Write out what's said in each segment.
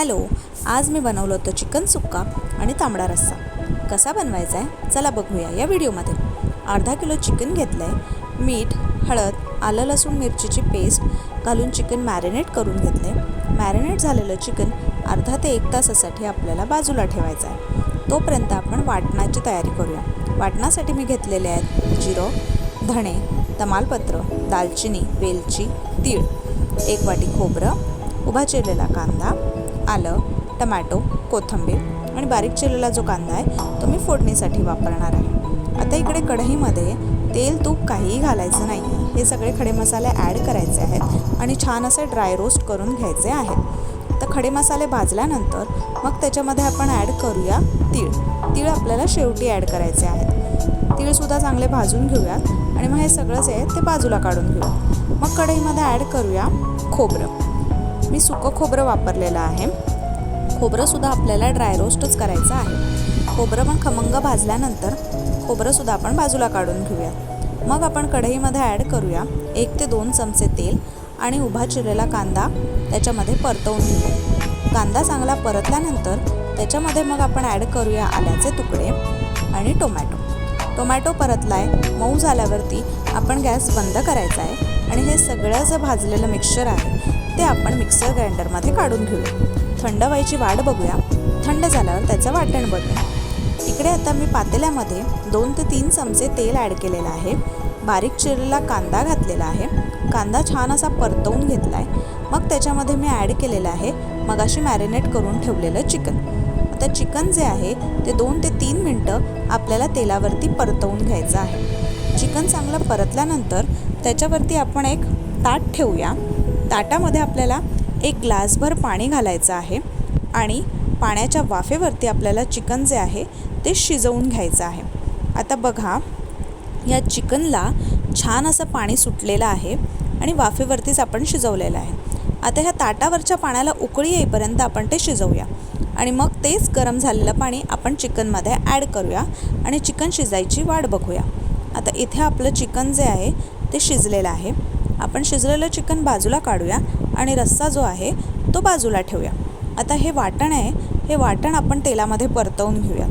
Hello आज मी बनवलं होतं चिकन सुक्का आणि तांबडा रस्सा. कसा बनवायचा आहे चला बघूया या व्हिडिओमध्ये. अर्धा किलो चिकन घेतलं आहे मीठ हळद आलं लसूण मिरचीची पेस्ट घालून चिकन मॅरिनेट करून घेतलं आहे मॅरिनेट झालेलं चिकन अर्धा ते एक तासासाठी आपल्याला बाजूला ठेवायचं आहे तोपर्यंत आपण वाटणाची तयारी करूया. वाटणासाठी मी घेतलेले आहेत जिरं धणे तमालपत्र दालचिनी वेलची तीळ एक वाटी खोबरं उभा चिरलेला कांदा आलं टमॅटो कोथिंबीर आणि बारीक चिरलेला जो कांदा आहे तो मी फोडणीसाठी वापरणार आहे. आता इकडे कढईमध्ये तेल तूप काहीही घालायचं नाही. हे सगळे खडे मसाले ॲड करायचे आहेत आणि छान असे ड्राय रोस्ट करून घ्यायचे आहेत. तर खडे मसाले भाजल्यानंतर मग त्याच्यामध्ये आपण ॲड करूया तीळ. तीळ आपल्याला शेवटी ॲड करायचे आहेत. तीळसुद्धा चांगले भाजून घेऊयात आणि मग हे सगळंच आहे ते बाजूला काढून घेऊयात. मग कढईमध्ये ॲड करूया खोबरं. मी सुकं खोबरं वापरलेलं आहे. खोबरंसुद्धा आपल्याला ड्राय रोस्टच करायचं आहे. खोबरं पण खमंग भाजल्यानंतर खोबरंसुद्धा आपण बाजूला काढून घेऊया. मग आपण कढईमध्ये ॲड करूया एक ते दोन चमचे तेल आणि उभा चिरलेला कांदा त्याच्यामध्ये परतवून घेऊया. कांदा चांगला परतल्यानंतर त्याच्यामध्ये मग आपण ॲड करूया आल्याचे तुकडे आणि टोमॅटो टोमॅटो परतलाय मऊ झाल्यावरती आपण गॅस बंद करायचा आहे आणि हे सगळं जे भाजलेलं मिक्सचर आहे ते आपण मिक्सर ग्राइंडरमध्ये काढून घेऊया थंड व्हायची वाट बघूया. थंड झाल्यावर त्याचं वाटण बघूया. इकडे आता मी पातेल्यामध्ये दोन ते तीन चमचे तेल ॲड केलेलं आहे. बारीक चिरलेला कांदा घातलेला आहे. कांदा छान असा परतवून घेतला आहे मग त्याच्यामध्ये मी ॲड केलेलं आहे मगाशी मॅरिनेट करून ठेवलेलं चिकन. आता चिकन जे आहे ते दोन ते तीन मिनटं आपल्याला तेलावरती परतवून घ्यायचं आहे. चिकन चांगलं परतल्यानंतर त्याच्यावरती आपण एक ताट ठेवूया. ताटामध्ये आपल्याला एक ग्लासभर पाणी घालायचं आहे आणि पाण्याच्या वाफेवरती आपल्याला चिकन जे आहे ते शिजवून घ्यायचं आहे. आता बघा या चिकनला छान असं पाणी सुटलेलं आहे आणि वाफेवरतीच आपण शिजवलेलं आहे. आता ह्या ताटावरच्या पाण्याला उकळी येईपर्यंत आपण ते शिजवूया. आणि मग तेच गरम झालेलं पाणी आपण चिकनमध्ये ॲड करूया आणि चिकन शिजायची वाट बघूया. आता इथे आपलं चिकन जे आहे ते शिजलेलं आहे. आपण शिजलेलं चिकन बाजूला काढूया आणि रस्सा जो आहे तो बाजूला ठेवूया. आता हे वाटण आहे हे वाटण आपण तेलामध्ये परतवून घेऊया.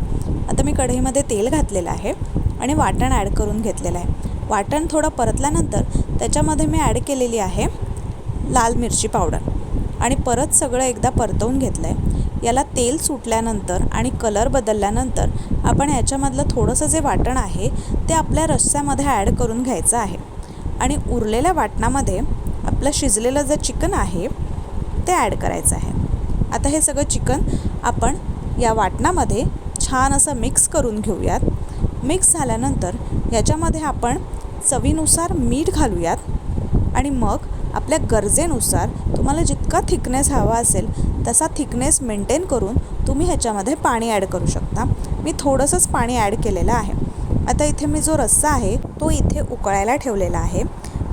आता मी कढईमध्ये तेल घातलेलं आहे आणि वाटण ॲड करून घेतलेलं आहे. वाटण थोडं परतल्यानंतर त्याच्यामध्ये मी ॲड केलेली आहे लाल मिरची पावडर. आणि परत सगळं एकदा परतवून घेतलं आहे याला तेल सुटल्यानंतर आणि कलर बदलल्यानंतर आपण याच्यामधलं थोडंसं जे वाटण आहे ते आपल्या रस्स्यामध्ये ॲड करून घ्यायचं आहे. आणि उरलेल्या वाटणामध्ये आपलं शिजलेलं जे चिकन आहे ते ॲड करायचं आहे. आता हे सगळं चिकन आपण या वाटणामध्ये छान असं मिक्स करून घेऊयात. मिक्स झाल्यानंतर याच्यामध्ये आपण चवीनुसार मीठ घालूयात आणि मग आपल्या गरजेनुसार तुम्हाला जितका थिकनेस हवा असेल तसा थिकनेस मेंटेन करून तुम्ही ह्याच्यामध्ये पाणी ॲड करू शकता. मी थोडंसंच पाणी ॲड केलेलं आहे. आता इथे मी जो रस्सा आहे तो इथे उकळायला ठेवलेला आहे.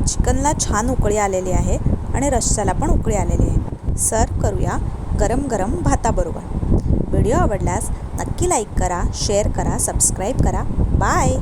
चिकनला छान उकळी आलेली आहे आणि रस्स्याला पण उकळी आलेली आहे. सर्व करूया गरम गरम भाताबरोबर. व्हिडिओ आवडल्यास नक्की लाईक करा शेअर करा सबस्क्राईब करा. बाय!